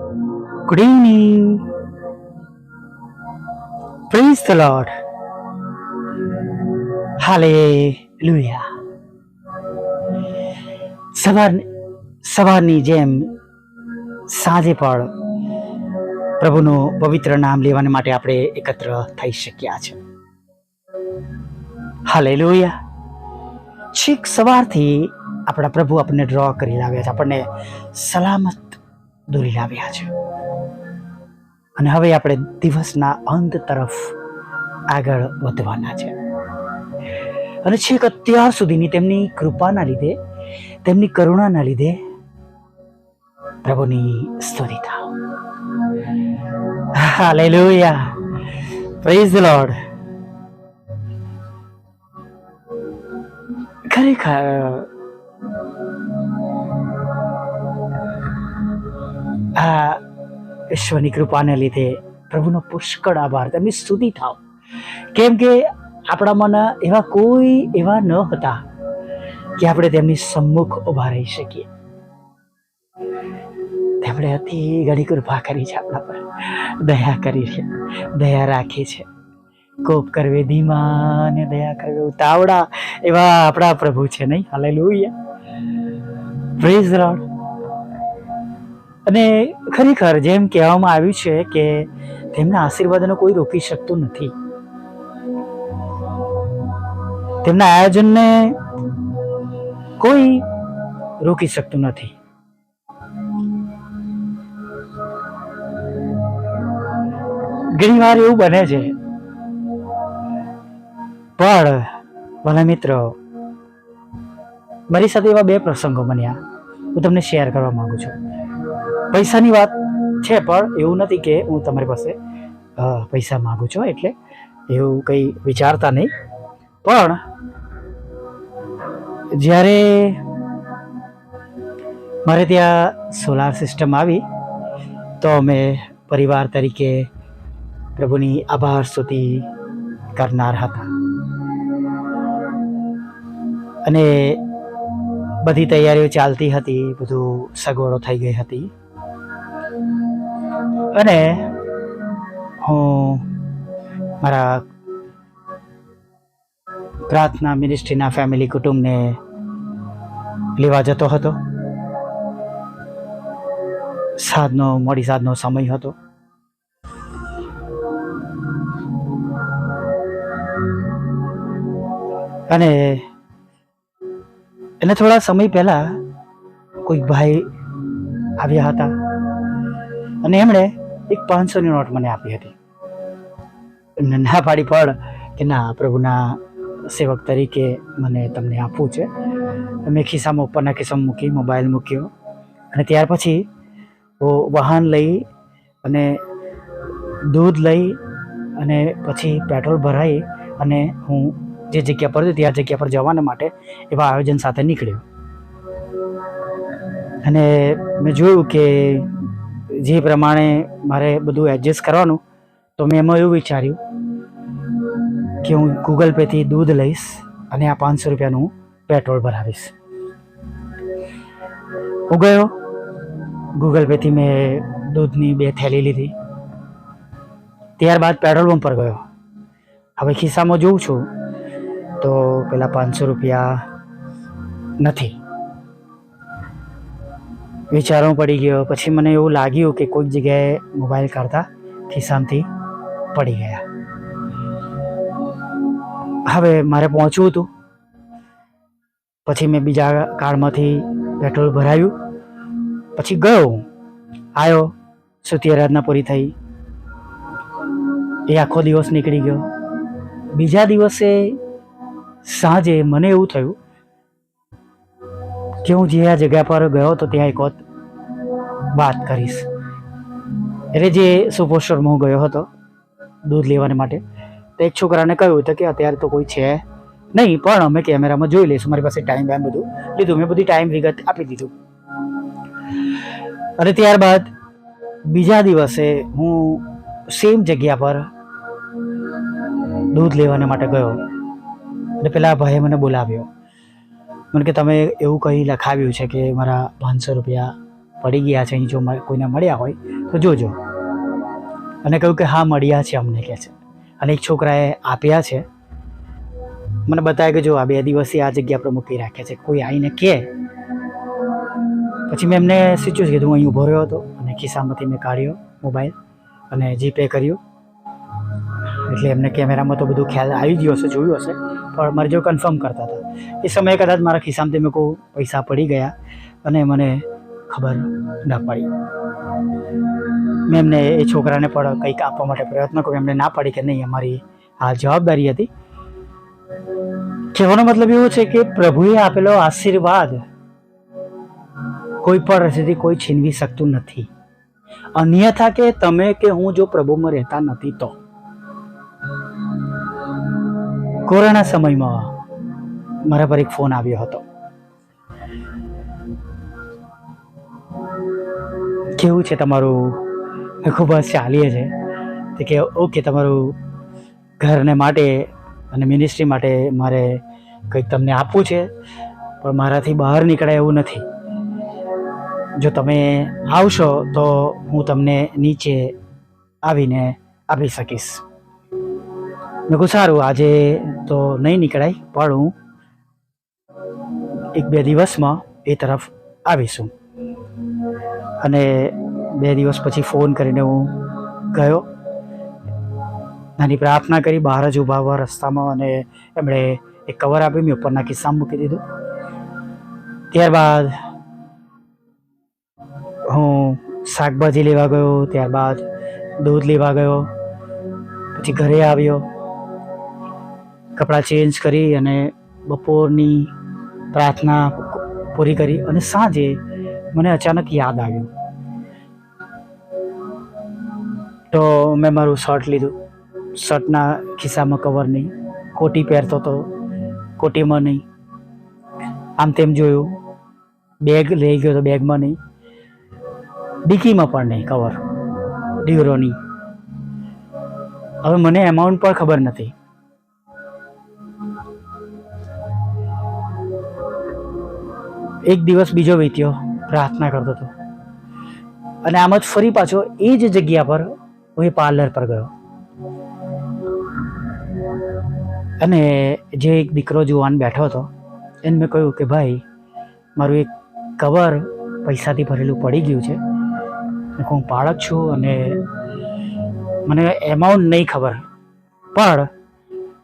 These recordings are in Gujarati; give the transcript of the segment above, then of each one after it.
Good evening. Praise the હાલે Hallelujah. સવાર સવારની જેમ સાંજે પણ પ્રભુનું પવિત્ર નામ લેવાને માટે આપણે એકત્ર થઈ શક્યા છે હાલે લોહિયા છેક સવારથી આપણા પ્રભુ આપણને ડ્રો કરી લાવ્યા છે આપણને સલામત દોરી લાવ્યા છે. અને હવે આપણે દિવસના અંત તરફ આગળ વધવાના છે. અને છેક અત્યાર સુધીની તેમની કૃપાના લીધે, તેમની કરુણાના લીધે પ્રભુની સ્તુતિ થાવ. હાલેલુયા. પ્રેઝ લોર્ડ ખરેખર આ ઈશ્વરની કૃપાને લીધે પ્રભુનો પુષ્કળ આભાર. તેમની સ્તુતિ થાવ. કેમ કે આપણામાંના એવા કોઈ એવા ન હતા કે આપણે તેમની સમ્મુખ ઊભા રહી શકીએ. તેમણે અતિ ઘણી કૃપા કરી છે આપણા પર. દયા કરી છે. દયા રાખી છે. કોપ કરવે ધીમા અને દયા કરવે ઉતાવળા એવા આપણા પ્રભુ છે નહીં? હાલે હાલેલુયા પ્રેઝ લોર્ડ અને ખરેખર જેમ કહેવામાં આવ્યું છે કે તેમના આશીર્વાદનો કોઈ રોકી શકતું નથી. તેમના આયોજનને કોઈ રોકી શકતું નથી. ઘણી વાર એવું બને છે. પણ ભલા મિત્રો, મારી સાથે એવા બે પ્રસંગો બન્યા. હું તમને શેર કરવા માંગુ છું. પૈસાની વાત છે, પણ એવું નથી કે હું તમારી પાસે પૈસા માગું છું, એટલે એવું કંઈ વિચારતા નહીં. પણ જ્યારે મારે ત્યાં સોલાર સિસ્ટમ આવી, તો અમે પરિવાર તરીકે પ્રભુની આભાર સ્તુતિ કરનાર હતા. અને બધી તૈયારીઓ ચાલતી હતી, બધું સગવડો થઈ ગઈ હતી. અને હું મારા પ્રાર્થના મિનિસ્ટ્રીના ફેમિલી કુટુંબને લેવા જતો હતો. સાંજનો, મોડી સાંજનો સમય હતો. અને એને થોડા સમય પહેલા કોઈક ભાઈ આવ્યા હતા. અને એમણે એક પાંચસોની નોટ મને આપી હતી. એમને ના પાડી પડ કે ના, પ્રભુના સેવક તરીકે મને તમને આપવું છે. મેં ખિસ્સામાં ઉપરના ખિસ્સામાં મૂકી, મોબાઈલ મૂક્યો. અને ત્યાર પછી હું વાહન લઈ અને દૂધ લઈ અને પછી પેટ્રોલ ભરાઈ અને હું જે જગ્યા પર હતી ત્યાં જગ્યા પર જવાના માટે એવા આયોજન સાથે નીકળ્યો. અને મેં જોયું કે જે પ્રમાણે મારે બધું એડજસ્ટ કરવાનું, તો મેં એમાં એવું વિચાર્યું કે હું ગૂગલ પેથી દૂધ લઈશ અને આ પાંચસો રૂપિયાનું પેટ્રોલ ભરાવીશ. હું ગયો. ગૂગલ પેથી મેં દૂધની બે થેલી લીધી. ત્યારબાદ પેટ્રોલ પંપ પર ગયો. હવે ખિસ્સામાં જોઉં છું તો પેલા પાંચસો રૂપિયા નથી. વિચારવું પડી ગયો. પછી મને એવું લાગ્યું કે કોઈક જગ્યાએ મોબાઈલ કાઢતા ખિસ્સામાંથી પડી ગયા. હવે મારે પહોંચવું હતું. પછી મેં બીજા કારમાંથી પેટ્રોલ ભરાયું. પછી ગયો. આવ્યો સુતી આરાધના પૂરી થઈ. એ આખો દિવસ નીકળી ગયો. બીજા દિવસે સાંજે મને એવું થયું કે હું જે આ જગ્યા પર ગયો તો ત્યાં એક વખત વાત કરીશ. એટલે જે સુપોસ્ટરમાં હું ગયો હતો દૂધ લેવાને માટે, તો એક છોકરાને કહ્યું હતું કે અત્યારે તો કોઈ છે નહીં, પણ અમે કેમેરામાં જોઈ લઈશું. મારી પાસે ટાઈમ બેમ બધું લીધું. મેં બધી ટાઈમ વિગત આપી દીધું. અને ત્યારબાદ બીજા દિવસે હું સેમ જગ્યા પર દૂધ લેવાને માટે ગયો. અને પેલા ભાઈએ મને બોલાવ્યો. મને કે, તમે એવું કંઈ લખાવ્યું છે કે મારા પાંચસો રૂપિયા પડી ગયા છે, અહીં જો કોઈને મળ્યા હોય, તો જોજો. અને કહ્યું કે હા, મળ્યા છે, અમને કહે છે. અને એક છોકરાએ આપ્યા છે. મને બતાવે કે જો આ બે દિવસથી આ જગ્યા પર મૂકી રાખ્યા છે. કોઈ આવીને કહે. પછી મેં એમને સૂચ્યું છે કે હું અહીં ઊભો રહ્યો હતો અને ખિસ્સામાંથી મેં કાઢ્યો મોબાઈલ અને જીપે કર્યું. એટલે એમને કેમેરામાં તો બધું ખ્યાલ આવી ગયો હશે, જોયું હશે. પણ મારે જો કન્ફર્મ કરતા હતા. એ સમયે કદાચ મારા ખિસ્સામાંથી મેં કહું પૈસા પડી ગયા અને મને ખબર ના પડી. મેં એમને એ છોકરાને પણ કંઈક આપવા માટે પ્રયત્ન કર્યો. એમને ના પાડી કે નહીં, અમારી આ જવાબદારી હતી. કહેવાનો મતલબ એવો છે કે પ્રભુએ આપેલો આશીર્વાદ કોઈ પણ રસ્તેથી કોઈ છીનવી શકતું નથી. અન્યથા કે તમે કે હું જો પ્રભુમાં રહેતા નથી તો. કોરોના સમયમાં મારા પર એક ફોન આવ્યો હતો. કેવું છે તમારું? ખૂબ જ ચાલીએ છે. તે કે ઓકે, તમારું ઘરને માટે અને મિનિસ્ટ્રી માટે મારે કંઈક તમને આપવું છે, પણ મારાથી બહાર નીકળાય એવું નથી. જો તમે આવશો તો હું તમને નીચે આવીને આપી શકીશ. મેં કહું સારું, આજે તો નહીં નીકળાય, પણ હું એક બે દિવસમાં એ તરફ આવીશું. અને બે દિવસ પછી ફોન કરીને હું ગયો. નાની પ્રાર્થના કરી, બહાર જ ઊભા ઊભા રસ્તામાં અને એમણે એક કવર આપી, મેં ઉપરના ખિસ્સામાં મૂકી દીધું. ત્યારબાદ હું શાકભાજી લેવા ગયો, ત્યારબાદ દૂધ લેવા ગયો, પછી ઘરે આવ્યો. કપડાં ચેન્જ કરી અને બપોરની પ્રાર્થના પૂરી કરી અને સાંજે મને અચાનક યાદ આવ્યું. તો મેં મારું શર્ટ લીધું. શર્ટના ખિસ્સામાં કવર નહીં. કોટી પહેરતો હતો કોટીમાં નહીં. આમ તેમ જોયું. બેગ લઈ ગયો તો બેગમાં નહીં. ડિકીમાં પણ નહીં કવર ડીવરોની હવે મને એમાઉન્ટ પણ ખબર નથી. એક દિવસ બીજો વીત્યો. પ્રાર્થના કરતો હતો. અને આમ જ ફરી પાછો એ જ જગ્યા પર હું એ પાર્લર પર ગયો. અને જે એક દીકરો જુવાન બેઠો હતો, એને મેં કહ્યું કે ભાઈ, મારું એક કવર પૈસાથી ભરેલું પડી ગયું છે. હું બાળક છું અને મને એમાઉન્ટ નહીં ખબર, પણ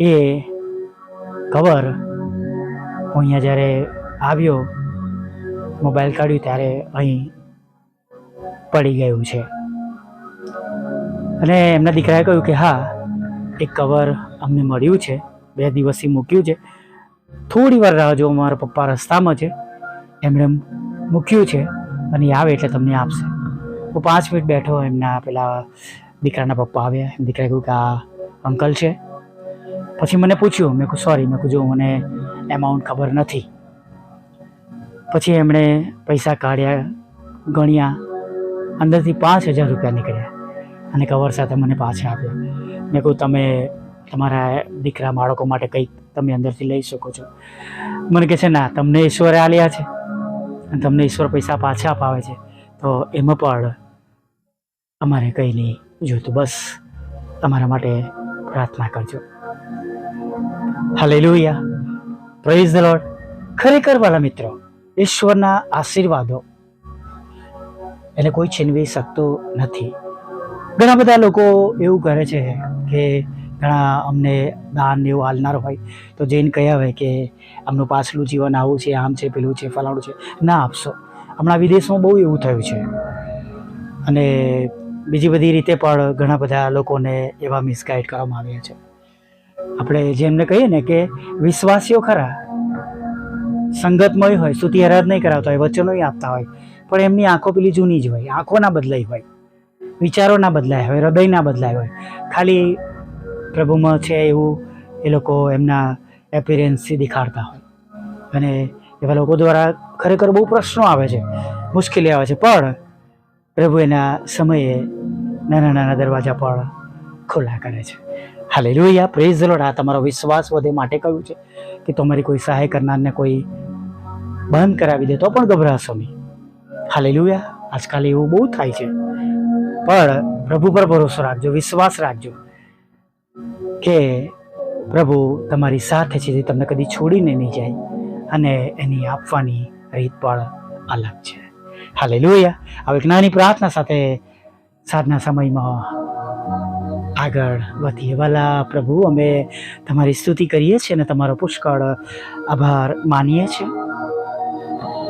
એ કવર હું અહીંયા જ્યારે આવ્યો મોબાઈલ કાઢ્યું ત્યારે અહીં પડી ગયું છે. અને એમના દીકરાએ કહ્યું કે હા, એક કવર અમને મળ્યું છે. બે દિવસથી મૂક્યું છે. થોડી વાર રાહ જો મારા પપ્પા રસ્તામાં છે. એમણે મૂક્યું છે અને આવે એટલે તમને આપશે. હું પાંચ મિનિટ બેઠો એમના પેલા દીકરાના પપ્પા આવ્યા. એમ દીકરાએ કહ્યું કે આ અંકલ છે. પછી મને પૂછ્યું, મેં કહું સોરી મેં કહું જો મને એમાઉન્ટ ખબર નથી. પછી એમણે પૈસા કાઢ્યા, ગણ્યા. અંદરથી પાંચ હજાર રૂપિયા નીકળ્યા અને કવર સાથે મને પાછા આપ્યા. મેં કહું તમે તમારા દીકરા બાળકો માટે કંઈક તમે અંદરથી લઈ શકો છો. મને કહે છે, ના, તમને ઈશ્વરે આલ્યા છે અને તમને ઈશ્વર પૈસા પાછા અપાવે છે. તો એમાં પણ અમારે કંઈ નહીં. જોતું બસ તમારા માટે પ્રાર્થના કરજો. હાલેલુયા પ્રેઝ ધ લોર્ડ ખરેખર વાલા મિત્રો ઈશ્વરના આશીર્વાદો. એને કોઈ છીનવી શકતું નથી. ઘણા બધા લોકો એવું કરે છે કે ઘણા અમને દાન એવું હાલનાર હોય, તો જઈને કહ્યા હોય કે આમનું પાછલું જીવન આવું છે, આમ છે, પેલું છે, ફલાણું છે. ના આપશો. હમણાં વિદેશમાં બહુ એવું થયું છે. અને બીજી બધી રીતે પણ ઘણા બધા લોકોને એવા મિસગાઈડ કરવામાં આવ્યા છે. આપણે જેમને કહીએ ને કે વિશ્વાસીઓ ખરા સંગતમય હોય સ્તુતિ આરાધ નહીં કરાવતા હોય, વચનો આપતા હોય. પણ એમની આંખો પેલી જૂની જ હોય આંખો ના બદલાઈ હોય વિચારો ના બદલાય હોય હૃદય ના બદલાય હોય. ખાલી પ્રભુમાં છે એવું એ લોકો એમના એપિરન્સથી દેખાડતા હોય. અને એવા લોકો દ્વારા ખરેખર બહુ પ્રશ્નો આવે છે, મુશ્કેલી આવે છે, પણ પ્રભુ એના સમયે નાના નાના દરવાજા પણ ખુલ્લા કરે છે. હાલે લોહિયા પ્રેઝ લોડ આ તમારો વિશ્વાસ વધે માટે કહ્યું છે કે તમારી કોઈ સહાય કરનારને કોઈ બંધ કરાવી દે તો પણ ગભરાશો નહીં. હાલે આજકાલ એવું બહુ થાય છે. પણ પ્રભુ પર ભરોસો રાખજો, વિશ્વાસ રાખજો કે પ્રભુ તમારી સાથે છે જે તમને કદી છોડીને નહીં જાય અને એની આપવાની રીત પણ અલગ છે. હાલે લોહિયા હવે એક નાની પ્રાર્થના સાથે સાધના સમયમાં આગળ વધીએ વાલા પ્રભુ, અમે તમારી સ્તુતિ કરીએ છીએ અને તમારો પુષ્કળ આભાર માનીએ છીએ.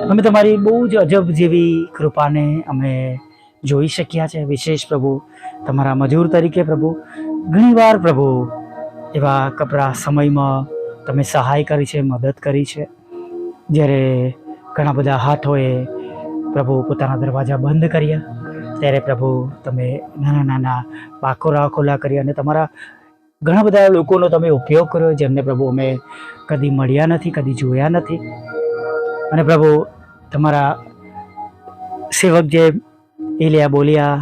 અમે તમારી બહુ જ અજબ જેવી કૃપાને અમે જોઈ શક્યા છે. વિશેષ પ્રભુ, તમારા મજૂર તરીકે પ્રભુ, ઘણીવાર પ્રભુ, એવા કપરા સમયમાં તમે સહાય કરી છે, મદદ કરી છે. જ્યારે ઘણા બધા હાથોએ પ્રભુ પોતાના દરવાજા બંધ કર્યા ત્યારે પ્રભુ, તમે નાના નાના પાકોરા ખોલા કરી અને તમારા ઘણા બધા લોકોનો તમે ઉપયોગ કર્યો, જેમને પ્રભુ અમે કદી મળ્યા નથી, કદી જોયા નથી. અને પ્રભુ, તમારા સેવક જે એલિયા બોલ્યા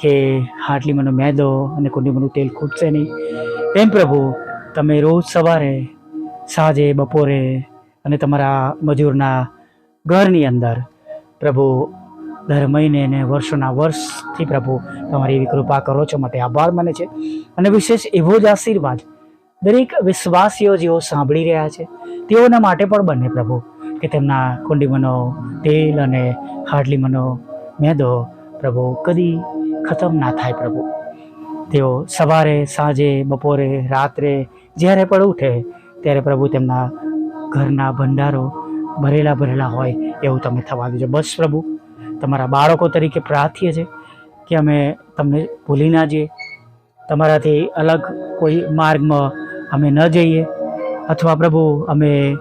કે હાટલી મનો મેદો અને કુંડી મનું તેલ ખૂટશે નહીં, એમ પ્રભુ, તમે રોજ સવારે, સાંજે, બપોરે અને તમારા મજૂરના ઘરની અંદર પ્રભુ દર મહિને ને વર્ષોના વર્ષથી પ્રભુ તમારી એવી કૃપા કરો છો, માટે આભાર માને છે. અને વિશેષ એવો જ આશીર્વાદ દરેક વિશ્વાસીઓ જેઓ સાંભળી રહ્યા છે, તેઓના માટે પણ બને પ્રભુ, કે તેમના કુંડીમનો તેલ અને હાડલીમનો મેદો પ્રભુ કદી ખતમ ના થાય પ્રભુ. તેઓ સવારે, સાંજે, બપોરે, રાત્રે જ્યારે પણ ઉઠે ત્યારે પ્રભુ તેમના ઘરના ભંડારો ભરેલા ભરેલા હોય એવું તમે થવા દેજો. બસ પ્રભુ. તમારા બાળકો તરીકે પ્રાર્થીએ છે કે અમે તમને ભૂલી ના જઈએ. તમારાથી અલગ કોઈ માર્ગમાં અમે ન જઈએ. અથવા પ્રભુ, અમે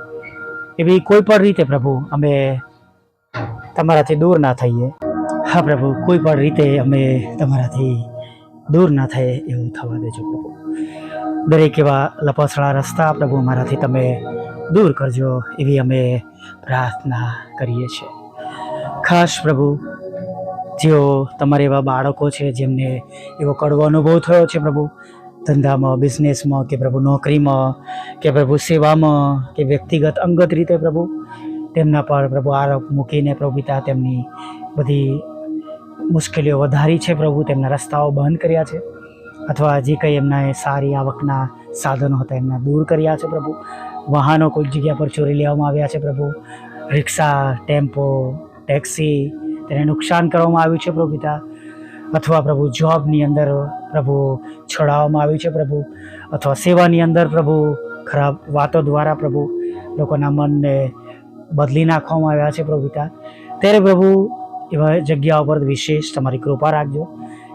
એવી કોઈ પણ રીતે પ્રભુ, અમે તમારાથી દૂર ના થઈએ. હા પ્રભુ, કોઈ પણ રીતે અમે તમારાથી દૂર ના થઈએ એવું થવા દેજો પ્રભુ. દરેક એવા લપસણા રસ્તા પ્રભુ, અમારાથી તમે દૂર કરજો એવી અમે પ્રાર્થના કરીએ છીએ. ખાસ પ્રભુ, જેઓ તમારા એવા બાળકો છે જેમને એવો કડવો અનુભવ થયો છે પ્રભુ, ધંધામાં બિઝનેસમાં કે પ્રભુ નોકરીમાં, કે પ્રભુ સેવામાં, કે વ્યક્તિગત અંગત રીતે પ્રભુ, તેમના પર પ્રભુ આરોપ મૂકીને પ્રભુ પિતા તેમની બધી મુશ્કેલીઓ વધારી છે પ્રભુ, તેમના રસ્તાઓ બંધ કર્યા છે, અથવા જે કંઈ એમના સારી આવકના સાધનો હતા એમના દૂર કર્યા છે પ્રભુ, વાહનો કોઈક જગ્યા પર ચોરી લેવામાં આવ્યા છે પ્રભુ, રિક્ષા, ટેમ્પો ટેક્સી તેને નુકસાન કરવામાં આવ્યું છે પ્રભુ પિતા. અથવા પ્રભુ જોબની અંદર પ્રભુ છોડાવવામાં આવ્યું છે પ્રભુ. અથવા સેવાની અંદર પ્રભુ ખરાબ વાતો દ્વારા પ્રભુ લોકોના મનને બદલી નાખવામાં આવ્યા છે પ્રભુ પિતા. ત્યારે પ્રભુ એવા જગ્યાઓ પર વિશેષ તમારી કૃપા રાખજો.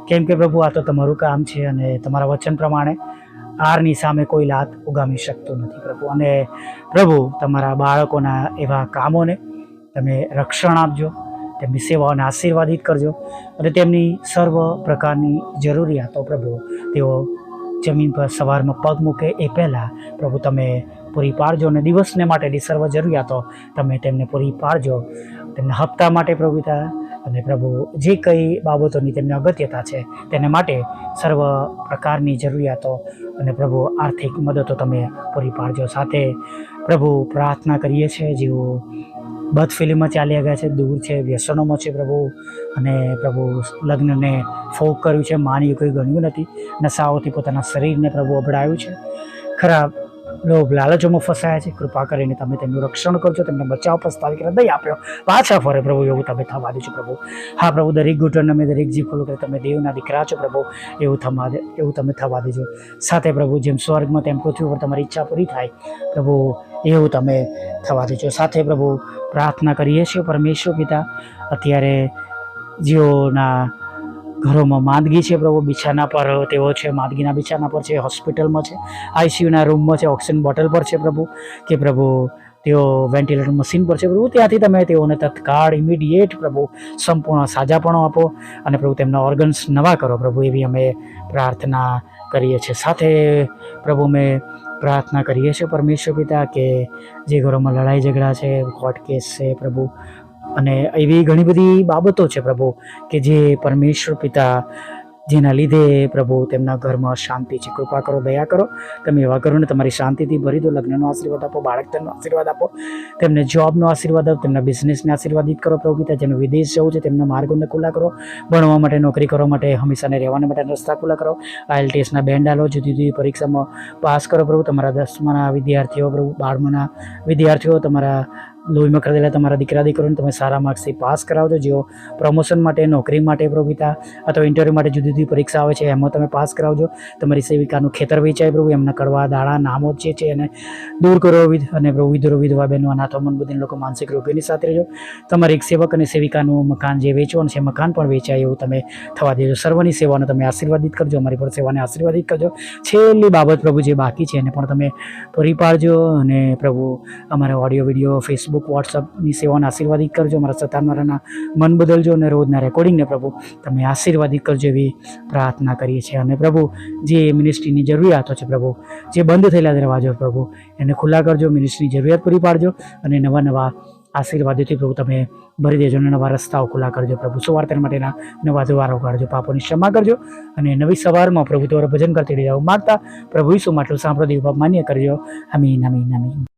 કેમ કે પ્રભુ આ તો તમારું કામ છે અને તમારા વચન પ્રમાણે આરની સામે કોઈ લાત ઉગામી શકતો નથી પ્રભુ. અને પ્રભુ તમારા બાળકોના એવા કામોને તમે રક્ષણ આપજો, તેમની સેવાઓને આશીર્વાદિત કરજો અને તેમની સર્વ પ્રકારની જરૂરિયાતો પ્રભુ, તેઓ જમીન પર સવારમાં પગ મૂકે એ પહેલાં પ્રભુ તમે પૂરી પાડજો અને દિવસને માટેની સર્વ જરૂરિયાતો તમે તેમને પૂરી પાડજો. તેમના હપ્તા માટે પ્રભુતા અને પ્રભુ જે કંઈ બાબતોની તેમની અગત્યતા છે તેને માટે સર્વ પ્રકારની જરૂરિયાતો અને પ્રભુ આર્થિક મદદો તમે પૂરી પાડજો. સાથે પ્રભુ પ્રાર્થના કરીએ છીએ, જેઓ બદ ફિલ્મમાં ચાલ્યા ગયા છે, દૂર છે, વ્યસનોમાં છે પ્રભુ. અને પ્રભુ લગ્નને ફોક કર્યું છે માન્યું કંઈ ગણ્યું નથી. નશાઓથી પોતાના શરીરને પ્રભુ અબડાયું છે. ખરાબ લોભ લાલચોમાં ફસાયા છે. કૃપા કરીને તમે તેમનું રક્ષણ કરજો, તેમને બચાવ, પસ્તાવી કરીને દઈ આપ્યો. પાછા ફરે પ્રભુ, એવું તમે થવા દેજો પ્રભુ. હા પ્રભુ, દરેક ઘૂંટણ અમે દરેક જીવ ખોલું કરે તમે દેવના દીકરા છો પ્રભુ. એવું થવા એવું તમે થવા દેજો. સાથે પ્રભુ, જેમ સ્વર્ગમાં તેમ પૃથ્વી પર તમારી ઈચ્છા પૂરી થાય, પ્રભુ, એવું તમે થવા દેજો. સાથે પ્રભુ, પ્રાર્થના કરીએ છીએ પરમેશ્વર પિતા, અત્યારે જેઓના ઘરોમાં માંદગી છે પ્રભુ, બિછાના પર તેઓ છે, માંદગીના બિછાના પર છે, હોસ્પિટલમાં છે, આઈસીયુના રૂમમાં છે, ઓક્સિજન બોટલ પર છે પ્રભુ, કે પ્રભુ તેઓ વેન્ટિલેટર મશીન પર છે પ્રભુ, ત્યાંથી તમે તેઓને તત્કાળ ઇમિડિયેટ પ્રભુ સંપૂર્ણ સાજાપણો આપો અને પ્રભુ તેમના ઓર્ગન્સ નવા કરો પ્રભુ, એવી અમે પ્રાર્થના કરીએ છીએ. સાથે પ્રભુ અમે પ્રાર્થના કરીએ છીએ પરમેશ્વર પિતા, કે જે ઘરોમાં લડાઈ ઝઘડા છે કોર્ટ કેસ છે પ્રભુ અને એવી ઘણી બધી બાબતો છે પ્રભુ, કે જે પરમેશ્વર પિતા જેના લીધે પ્રભુ તેમના ઘરમાં શાંતિ છે. કૃપા કરો, દયા કરો. તમે એવા કરો ને તમારી શાંતિથી ભરી દો, લગ્નનો આશીર્વાદ આપો બાળક તેમનો આશીર્વાદ આપો. તેમને જોબનો આશીર્વાદ આપો, તેમના બિઝનેસને આશીર્વાદિત કરો પ્રભુ પિતા. જેનું વિદેશ જવું છે તેમના માર્ગોને ખુલ્લા કરો. ભણવા માટે, નોકરી કરવા માટે, હંમેશાને રહેવાના માટે રસ્તા ખુલ્લા કરો. આઈએલટીએસના બેન્ડ આલો, જુદી જુદી પરીક્ષામાં પાસ કરો પ્રભુ. તમારા દસમાના વિદ્યાર્થીઓ પ્રભુ, બારમાના વિદ્યાર્થીઓ, તમારા લોહીમાં ખરીદેલા તમારા દીકરા દીકરોને તમે સારા માર્ક્સથી પાસ કરાવજો. જેઓ પ્રમોશન માટે, નોકરી માટે પ્રભુતા અથવા ઇન્ટરવ્યૂ માટે જુદી જુદી પરીક્ષા આવે છે, એમાં તમે પાસ કરાવજો. તમારી સેવિકાનું ખેતર વેચાય પ્રભુ, એમના કડવા દાડા નામો જે છે એને દૂર કરો વિધ અને પ્રભુ, વિધુરો વિધવા બહેનો, અનાથો મન બુદ્ધિ લોકો માનસિક રોગીની સાથે રહેજો. તમારી એક સેવક અને સેવિકાનું મકાન જે વેચવાનું છે મકાન પણ વેચાય એવું તમે થવા દેજો. સર્વની સેવાને તમે આશીર્વાદિત કરજો, અમારી પર સેવાને આશીર્વાદિત કરજો. છેલ્લી બાબત પ્રભુ જે બાકી છે, એને પણ તમે પૂરી પાડજો અને પ્રભુ અમારા ઓડિયો વીડિયો ફેસબુક વોટ્સઅપની સેવાને આશીર્વાદિત કરજો. મારા સતામારાના મન બદલજો અને રોજના રેકોર્ડિંગને પ્રભુ તમે આશીર્વાદિત કરજો એવી પ્રાર્થના કરીએ છીએ. અને પ્રભુ, જે મિનિસ્ટ્રીની જરૂરિયાતો છે પ્રભુ, જે બંધ થયેલા દરવાજો પ્રભુ, એને ખુલ્લા કરજો મિનિસ્ટ્રીની જરૂરિયાત પૂરી પાડજો અને નવા નવા આશીર્વાદોથી પ્રભુ તમે ભરી દેજો અને નવા રસ્તાઓ ખુલ્લા કરજો પ્રભુ. સુવાર્તન માટેના નવા દ્વારો કાઢજો, પાપોની ક્ષમા કરજો અને નવી સવારમાં પ્રભુ તમારું ભજન કરતી રહેવા માગતા પ્રભુ ઈસુ માટલું સાંભળો, દેવ માન્ય કરજો. અમીન અમીન અમીન